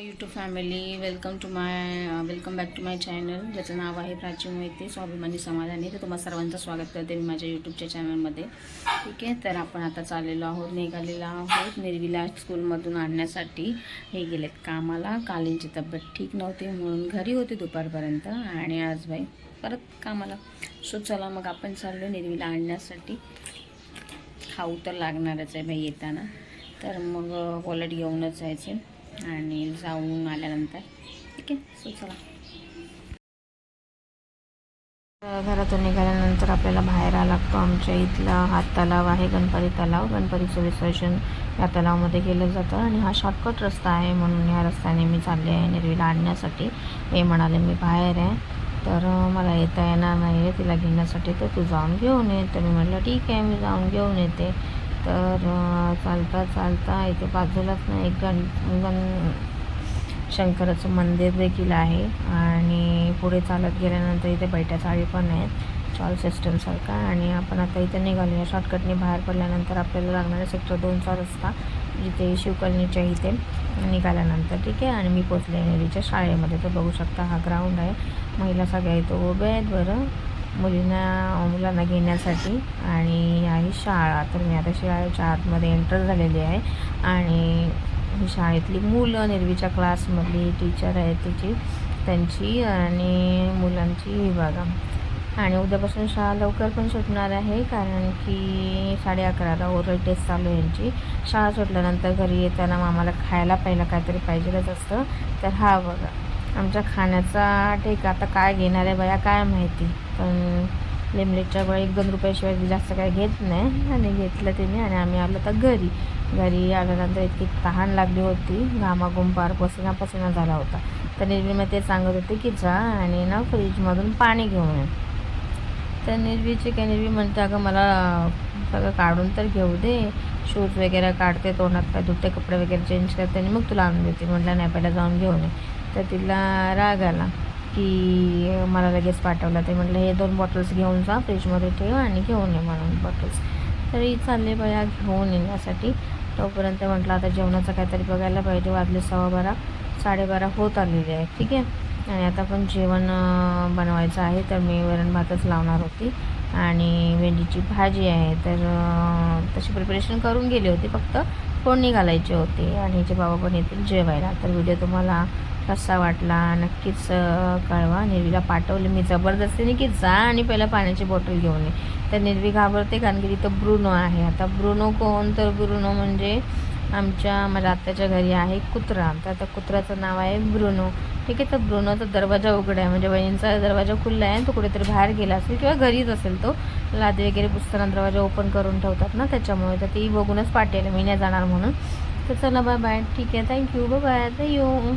YouTube family welcome to my welcome back to my channel ज्याचं नाव आहे प्राची मोहिते स्वाभिमानी समाधानी. तर तुम्हाला सर्वांचं स्वागत करते मी माझ्या यूट्यूबच्या चॅनलमध्ये ठीक आहे? तर आपण आता चाललेलो आहोत निघालेलो आहोत निर्विला स्कूलमधून आणण्यासाठी. हे गेलेत कामाला. कालींची तब्येत ठीक नव्हती म्हणून घरी होती दुपारपर्यंत. आणि आज बाई परत कामाला. सो चला मग आपण चाललो निर्विला आणण्यासाठी. खाऊ तर लागणारच आहे बाई येताना. तर मग वॉलेट घेऊनच जायचे आणि जाऊन आल्यानंतर. ठीक आहे सो चला. घरातून निघाल्यानंतर आपल्याला बाहेर आला लागतो. आमच्या इथला हा तलाव आहे गणपती तलाव. गणपतीचं विसर्जन या तलावामध्ये केलं जातं. आणि हा शॉर्टकट रस्ता आहे म्हणून या रस्त्याने मी चालले आहे निर्वीला आणण्यासाठी हे म्हणाले मी बाहेर आहे तर मला येता येणार नाही आहे तिला घेण्यासाठी तर तू जाऊन घेऊन ये. तर मी म्हटलं ठीक आहे मी जाऊन घेऊन येते. तर चालता चालता इथे बाजूलाच ना एक गण गण शंकराचं मंदिर देखील आहे आणि पुढे चालत गेल्यानंतर इथे बैठ्या चाळी पण आहेत. चॉल सिस्टमसारखा आणि आपण आता इथे निघालो या शॉर्टकटने बाहेर पडल्यानंतर आपल्याला लागणारा सेक्टर दोनचा रस्ता जिथे शिवकलनीच्या इथे निघाल्यानंतर ठीक आहे? आणि मी पोचले नेरीच्या शाळेमध्ये. तर बघू शकता हा ग्राउंड आहे. महिला सगळ्या इथं उभ्या आहेत बरं. मुलींना मुलांना घेण्यासाठी. आणि आहे शाळा तर मी आता शाळेच्या आतमध्ये एंटर झालेली आहे. आणि ही शाळेतली मुलं निर्वीच्या क्लासमधली टीचर आहे तिची त्यांची आणि मुलांची ही बघा आणि उद्यापासून शाळा लवकर पण सुटणार आहे कारण की साडे अकराला ओरल टेस्ट चालू आहे यांची. शाळा सुटल्यानंतर घरी येताना आम्हाला खायला पहिला काहीतरी पाहिजेलच असतं. तर हा बघा. आमच्या खाण्याचा ठीक आता काय घेणार आहे बया काय माहिती. पण लिमलेटच्या गोळ्या एक दोन रुपयाशिवाय जास्त काय घेत नाही. आणि घेतलं तिने आणि आम्ही आलो तर घरी. घरी आल्यानंतर इतकी तहान लागली होती. घामाघूम पार पसिना पसिना झाला होता. तर निर्वी मग ते सांगत होते की जा आणि ना फ्रीजमधून पाणी घेऊन ये. तर निर्वीची काय निर्वी म्हणते अगं मला सगळं काढून तर घेऊ दे. शूज वगैरे काढते तोंडात काय धुते कपडे वगैरे चेंज करते आणि मग तुला आणून देते. म्हटलं नाही पहिला जाऊन घेऊन ये. तर तिला राग आला की मला लगेच पाठवलं. ते म्हटलं हे दोन बॉटल्स घेऊन जा फ्रीजमध्ये ठेव आणि घेऊन ये म्हणून बॉटल्स तरी चालले बया घेऊन येण्यासाठी. तोपर्यंत म्हटलं आता जेवणाचं काहीतरी बघायला पाहिजे वाजले सव्वा बारा साडेबारा होत आलेले आहे ठीक आहे? आणि आता पण जेवण बनवायचं आहे तर मी वरण भातच लावणार होती आणि भेंडीची भाजी आहे. तर तशी प्रिपरेशन करून गेली होती फक्त. फोडणी घालायचे होते आणि जे बाबा पण येतील जेवायला. तर व्हिडिओ तुम्हाला कसा वाटला नक्कीच कळवा. निर्वीला पाठवले. मी जबरदस्तीने की जा आणि पहिला पाण्याची बॉटल घेऊन ये. तर निर्वी घाबरते कारण की तिथं ब्रुनो आहे. आता ब्रुनो कोण? तर ब्रुनो म्हणजे आमच्या माझ्या आत्याच्या घरी आहे कुत्रा. तर त्या कुत्र्याचं नाव आहे ब्रुनो. ठीक आहे तर ब्रुनोचा दरवाजा उघडा आहे. म्हणजे बहिणींचा दरवाजा खुल्ला आहे तो कुठेतरी बाहेर गेला असेल किंवा घरीच असेल तो. लादी वगैरे पुसताना दरवाजा ओपन करून ठेवतात ना त्याच्यामुळे. तर ती बघूनच पाठेल मी नाही जाणार म्हणून. तर चला बाय बाय ठीक आहे थँक्यू बाय बाय आता येऊ